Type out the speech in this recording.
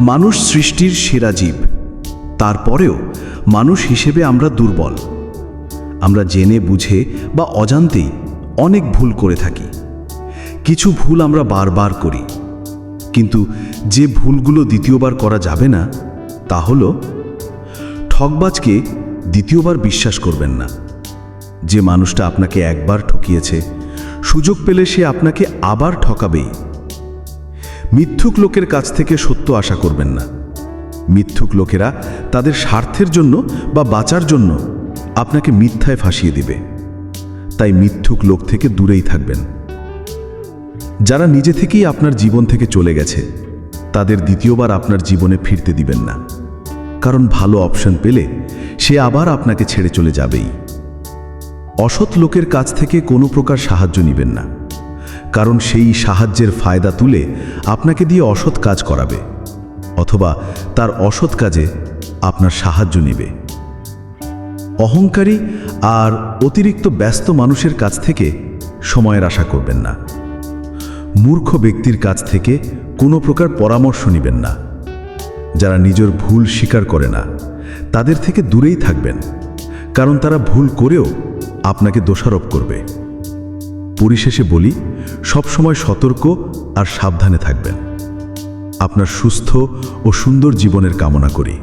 মানুষ সৃষ্টির সেরা জীব। তারপরেও মানুষ হিসেবে আমরা দুর্বল। আমরা জেনে, বুঝে বা অজান্তেই অনেক ভুল করে থাকি। কিছু ভুল আমরা বারবার করি। কিন্তু যে ভুলগুলো দ্বিতীয়বার করা যাবে না, তা হল ঠকবাজকে দ্বিতীয়বার বিশ্বাস করবেন না। যে মানুষটা আপনাকে একবার ঠকিয়েছে, সুযোগ পেলে সে আপনাকে আবার ঠকাবেই। মিথ্যুক লোকের কাছ থেকে সত্য আশা করবেন না। মিথ্যুক লোকেরা তাদের স্বার্থের জন্য বা বাঁচার জন্য আপনাকে মিথ্যায় ফাঁসিয়ে দিবে। তাই মিথ্যুক লোক থেকে দূরেই থাকবেন। যারা নিজে থেকেই আপনার জীবন থেকে চলে গেছে, তাদের দ্বিতীয়বার আপনার জীবনে ফিরতে দিবেন না। কারণ ভালো অপশন পেলে সে আবার আপনাকে ছেড়ে চলে যাবেই। অসৎ লোকের কাছ থেকে কোনো প্রকার সাহায্য নেবেন না। কারণ সেই সাহায্যের ফায়দা তুলে আপনাকে দিয়ে অসৎ কাজ করাবে, অথবা তার অসৎ কাজে আপনার সাহায্য নেবে। অহংকারী আর অতিরিক্ত ব্যস্ত মানুষের কাছ থেকে সময়ের আশা করবেন না। মূর্খ ব্যক্তির কাছ থেকে কোনো প্রকার পরামর্শ নেবেন না। যারা নিজের ভুল স্বীকার করে না, তাদের থেকে দূরেই থাকবেন, কারণ তারা ভুল করেও আপনাকে দোষারোপ করবে। পরিশেষে বলি সবসময় সতর্ক আর সাবধানে থাকবেন। আপনার সুস্থ ও সুন্দর জীবনের কামনা করি।